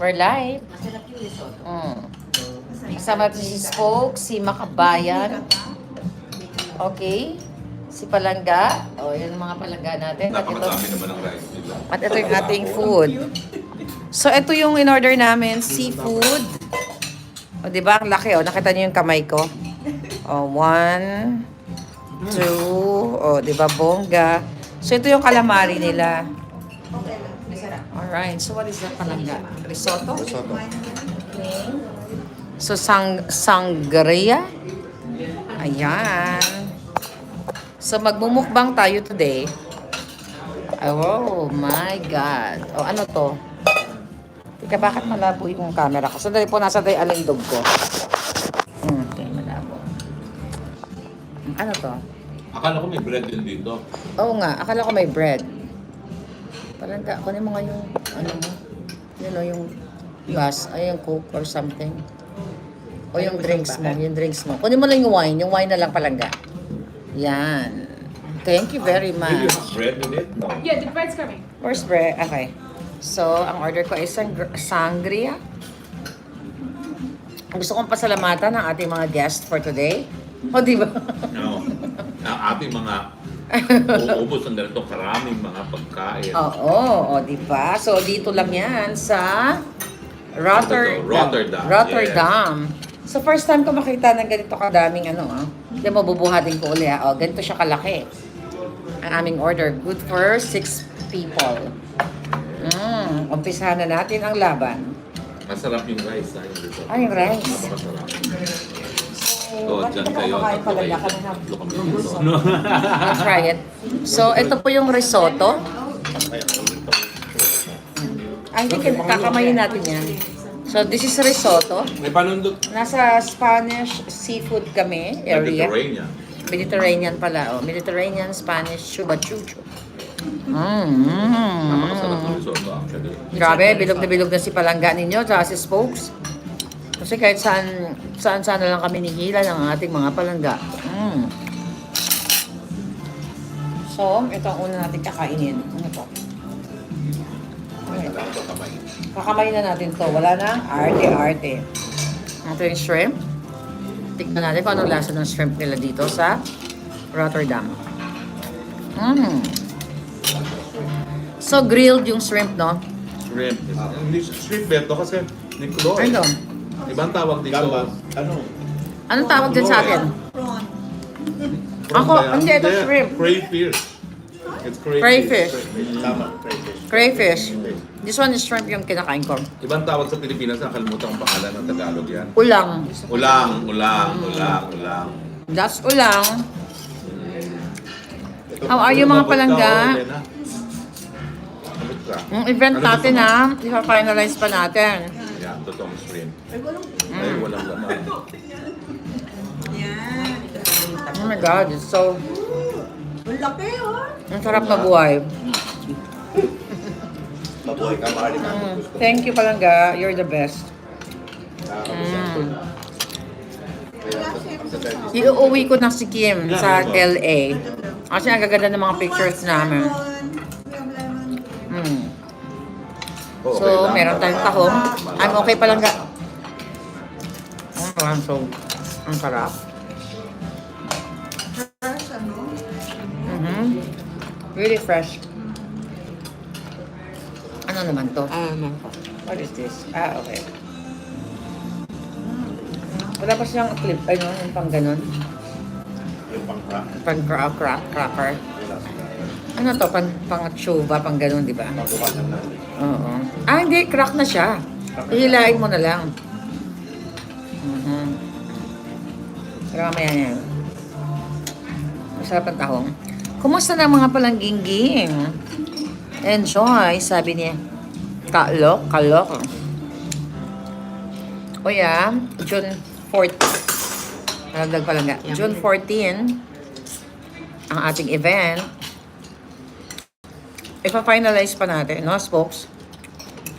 We're live. Masarap yung risotto. Mm. Kasama natin si Spoke, si Makabayan. Okay. Si Palangga. O, yan ang mga palangga natin. At ito, Napakarami naman ang rice nila. at ito yung ating food. So, ito yung in-order namin, seafood. O, di ba? Ang laki, o. Nakita niyo yung kamay ko. O, one, two, o, di ba? Bongga. So, ito yung calamari nila. Alright, so what is that palangga? Risotto? Risotto. So, sang sangria? Ayan. So, magmumukbang tayo today. Oh my God. O, ano to? Teka, bakit malabo yung camera ko? Sandali po, nasa tayo alindog ko. Hmm, okay, malabo. Ano to? Akala ko may bread din dito. Oo nga, akala ko may bread. Parang ka, kunin mo nga yung, ano mo, yun o, yung gas, ay yung coke or something. O yung drinks mo, yung drinks mo. Kunin mo lang yung wine, yung wine na lang palangga. Yan. Thank you very much. have bread in it? No. Yeah, the bread's coming. Where's bread? Okay. So, ang order ko ay sang sangria. Gusto kong pasalamatan ang ating mga guests for today. O, di ba? No. Ang ating mga uubos ng ganito karaming mga pagkain. Oo, o, di ba? So, dito lang yan sa Rotterdam. Rotterdam, Rotterdam. So, first time ko makita ng ganito kadaming ano, ah. Hindi mo bubuhatin ko uli, ah. O, ganito siya kalaki. Ang aming order. Good for six people. Mm, umpisahan na natin ang laban. Masarap yung rice. Ha, risotto. Ay, yung rice. Napakasarap. So, dyan kayo. pala kami Tatlo kami. I'll try it. So, ito po yung risotto. Ay, hindi, kakamayin natin yan. So, this is risotto. May panundot. Nasa Spanish seafood kami area. Mediterranean. Mediterranean pala, oh. Mediterranean, Spanish, chuba chucho. Mm, Napakasarap ng risotto actually. Grabe, bilog na bilog na si palangga ninyo, tsaka si spokes. Kasi kahit saan, saan saan na lang kami nihila ng ating mga palangga. Mm. So, ito ang una natin kakainin. Ano to? Kakamay na natin to. Wala na. Arte-arte. Ito yung shrimp. Tignan natin kung anong lasa ng shrimp nila dito sa Rotterdam. Mm. So, grilled yung shrimp, no? Shrimp. Hindi shrimp beto kasi Nicolo. eh. Ano? Ibang tawag dito. Gambas. Ano? Anong tawag din sa atin? Prawn. Ako, ba yan? hindi, ito shrimp. Crayfish. It's crayfish. Crayfish. Tama, crayfish. Crayfish. This one is shrimp yung kinakain ko. Ibang tawag sa Pilipinas, nakalimutan ang pangalan ng Tagalog yan. Ulang. Ulang, ulang, ulang, ulang. That's ulang. How are you mga palangga? oh. Yung event Ano natin ha, ipa-finalize pa natin. Totoong shrimp. Ay, walang... Ay, walang laman. Yan. Oh my God, it's so... Ang laki, oh. Ang sarap na buhay. Mabuhay ka, mahalin ka. Mm, thank you palangga, you're the best. Mm. Sa Iuuwi ko na si Kim sa LA. Kasi ang gaganda ng mga pictures namin. Mm. Oh, So, okay lang. meron tayong tahong. I'm okay palangga. Mm, so, ang sarap. Fresh, ano? Mhm. Really fresh. Ano naman to? What is this? Ah, okay. Wala pa siyang clip, ano, yung pang ganon. Yung. Pang crack, crack, cracker. Wala sila. Ano to? Pang, pang tsuba, pang ganon, di ba? Oo. Ah, hindi. Crack na siya. Hihilain mo na lang. Mhm. Pero mamaya na yan. Masarap ang tahong. Kumusta na mga palanggingging? Enjoy, sabi niya. Kalok, kalok. O yeah, June 14. Nalagdag pa lang nga. June 14, ang ating event. Ipa-finalize pa natin, no, spokes?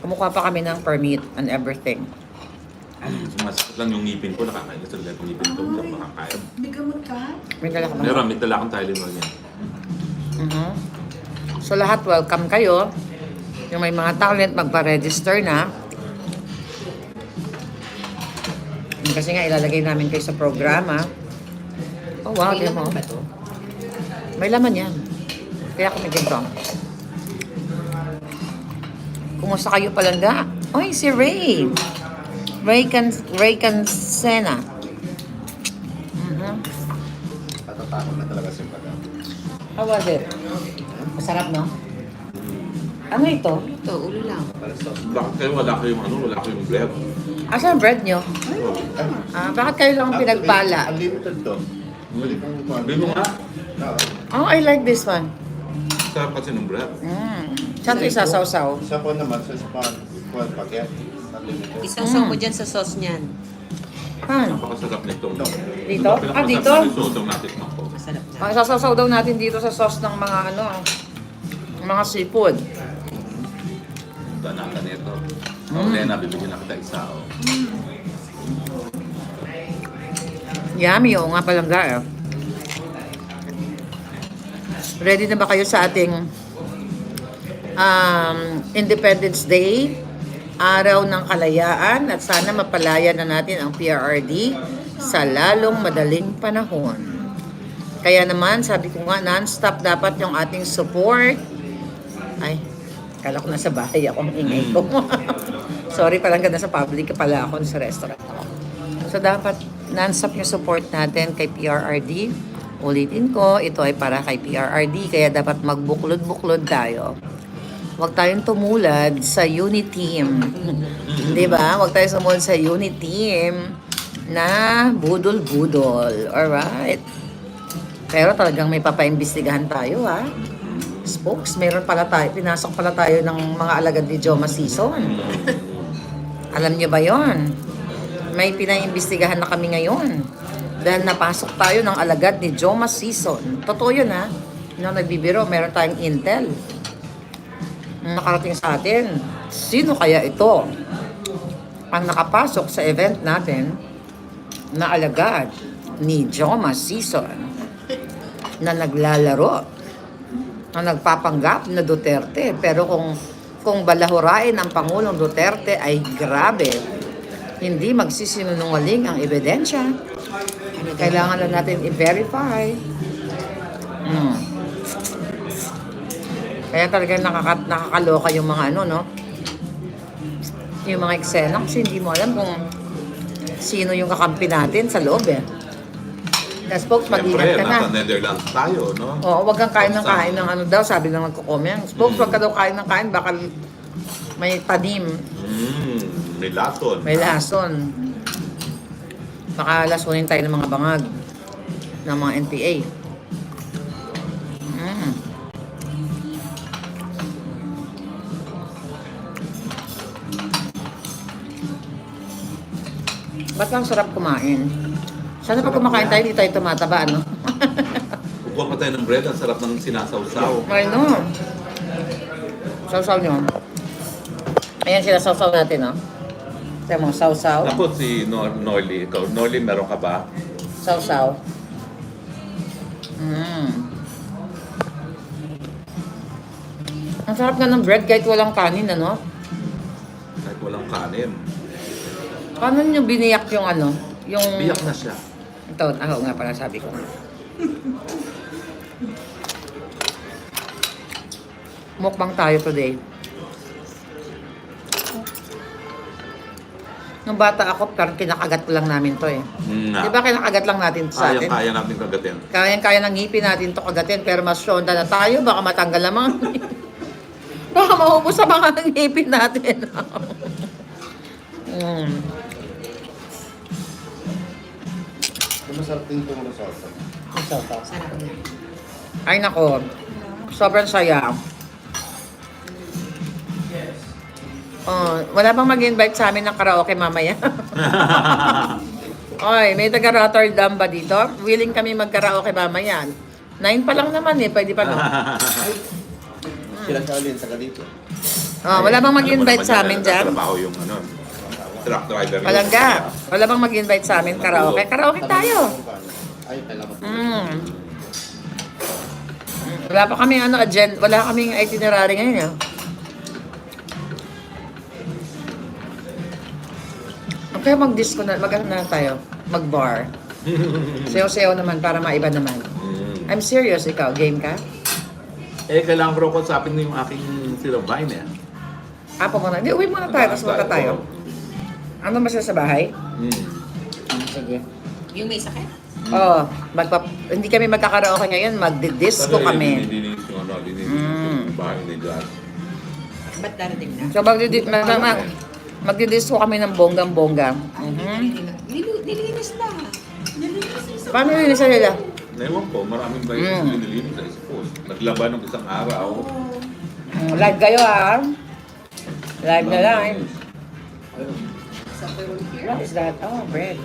Kumukuha pa kami ng permit and everything. Sumasakit lang yung ngipin ko, nakakainis talaga yung ngipin ko, hindi ako makakain. May gamot ka? May dala ka ba? Meron, may dala akong Tylenol yan. Mhm. So lahat welcome kayo. Yung may mga talent, magpa-register na. Kasi nga ilalagay namin kayo sa programa. Oh wow, di mo. ba to? May laman yan. Kaya kami ganito. Kumusta kayo palangga? Oy, si Ray. Ray, Can Ray Cancena. Mhm. Natatakot na talaga si Madam. How was it? Masarap, no? Ano ito? Ito, ulo lang. Para sa... Bakit kayo wala kayong ano, wala kayong bread? Asan ang bread nyo? Ah, bakit kayo lang ang pinagpala? Unlimited to. Sabi mo nga, Oh, I like this one. sarap kasi ng bread. Mm. Saan ito isasawsaw? Isa po naman sa spag, spag spaghetti. Isasaw Mm. mo dyan sa sauce niyan. Han? Napakasarap nito. Dito? Ah, dito? Pinakamasarap na risotto natin ako. Masarap na. Ang isasawsaw daw natin dito sa sauce ng mga ano, mga seafood. Banata nito. Mm. Oh, Lena, bibigyan na kita isa. Oh. Yummy, oo nga palang eh. Ready na ba kayo sa ating um, Independence Day? Araw ng Kalayaan at sana mapalaya na natin ang PRRD sa lalong madaling panahon. Kaya naman, sabi ko nga, non-stop dapat yung ating support. Ay, kala ko nasa bahay ako ang ingay ko. Sorry, palang ganda sa public pala ako sa restaurant ako. So dapat non-stop yung support natin kay PRRD. Ulitin ko, ito ay para kay PRRD kaya dapat magbuklod-buklod tayo. Huwag tayong tumulad sa unit team. 'Di ba? Huwag tayong tumulad sa unit team na budol-budol. Alright? Pero talagang may papaimbestigahan tayo, ha? Spokes, meron pala tayo, pinasok pala tayo ng mga alagad ni Joma Season. Alam niyo ba yon? May pinaimbestigahan na kami ngayon. Dahil napasok tayo ng alagad ni Joma Season. Totoo yun ha. Nung nagbibiro, meron tayong intel. Nung Nakarating sa atin. Sino kaya ito? Ang nakapasok sa event natin na alagad ni Joma Season na naglalaro na nagpapanggap na Duterte. Pero kung kung balahurain ang Pangulong Duterte ay grabe. Hindi magsisinungaling ang ebidensya. Kailangan na natin i-verify. Mm. Kaya talaga nakaka nakakaloka yung mga ano, no? Yung mga eksena kasi hindi mo alam kung sino yung kakampi natin sa loob eh. Tapos folks, mag-ingat Siyempre, ka na. Netherlands tayo, no? Oo, wag kang kain ng kain ng ano daw, sabi ng nagko-comment. Spokes, wag ka daw kain ng kain, baka may tanim, Mm, may lason. may lason. Baka lasunin tayo ng mga bangag ng mga NPA. Ba't ang sarap kumain? Sana pag kumakain tayo, hindi tayo tumataba, ano? Kukuha pa tayo ng bread, ang sarap ng sinasawsaw. I know. Sausaw nyo. Ayan sila sausaw natin, no? Ito mo, sausaw. Ako si Nor Norly. Ikaw, Norly, meron ka ba? Sausaw. Mm. Ang sarap nga ng bread kahit walang kanin, ano? Kahit walang kanin. Paano nyo biniyak yung ano? Yung... Biyak na siya. Ito, ako nga pala sabi ko. Mukbang tayo today. Nung bata ako, parang kinakagat lang namin to eh. Mm, Di ba kinakagat lang natin to sa atin? Kaya-kaya natin kagatin. Kayang-kaya ng ngipin natin to kagatin, pero mas syonda na tayo, baka matanggal ang mga Baka maubos sa mga ngipin natin. mm. Masarap din itong risotto. Sarap na. Ay nako, sobrang saya. Oh, wala bang mag-invite sa amin ng karaoke mamaya? Oy, may taga Rotterdam ba dito? Willing kami mag-karaoke mamaya. Nine pa lang naman eh, pwede pa no? Sila sa alin, sa dito. Oh, wala bang mag-invite Alam mo sa amin yan, dyan? Trabaho yung ano, truck driver. yun. Palangga, wala bang mag-invite sa amin karaoke? Karaoke tayo. Ay, kailangan. Mm. Wala pa kami ano agenda, wala kaming itinerary ngayon. Eh. Kaya mag-disco na, mag na tayo, mag-bar. Sayaw-sayaw naman para maiba naman. Mm. I'm serious, ikaw, game ka? Eh, kailangan ko raw kausapin na yung aking sila Vine eh. Ah, pumunta. Hindi, uwi muna tayo, tapos punta tayo. Ano ba siya sa bahay? Mm. Ah, sige. Yung may sakit? Oh, magpa hindi kami magkakaraoke ngayon, magdi-disco kami. Dinidinis yung ano, dinidinis Mm. yung bahay ni Jazz. Ba't darating na? So magdi mag, mag, magdi-disco kami ng bonggang-bongga. Mhm. Nil- Nilinis na. Paano yun sa nila? Ewan ko, maraming ba yung Mm. dinilinis I suppose. Naglaba ng isang araw. Mm, Live kayo ah. Live na lang. Eh. What is that? Oh, bread.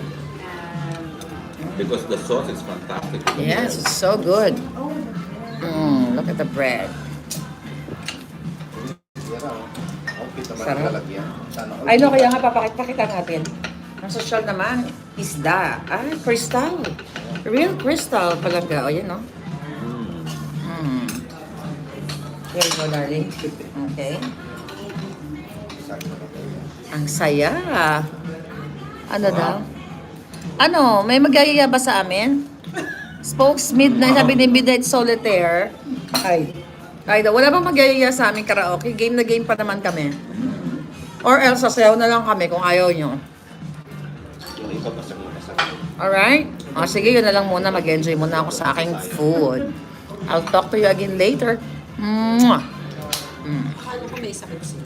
Because the sauce is fantastic. Yes, it's so good. Mm, look at the bread. Ah. Sarap. Ay, no, kaya nga papakita natin. Ang social naman, isda. Ay, crystal. Real crystal talaga. O, yan, no? Mm. Mm. Here you go, darling. Okay. Ang saya. Ano daw? Ano, may magyayaya ba sa amin? Spokes Midnight, sabi ni Midnight Solitaire. Ay. Ay daw, wala bang magyayaya sa amin karaoke? Game na game pa naman kami. Or else, sasayaw na lang kami kung ayaw nyo. Yung iba Alright? O sige, yun na lang muna. Mag-enjoy muna ako sa aking food. I'll talk to you again later. Mwah! Mm. Akala ko may sakit sila.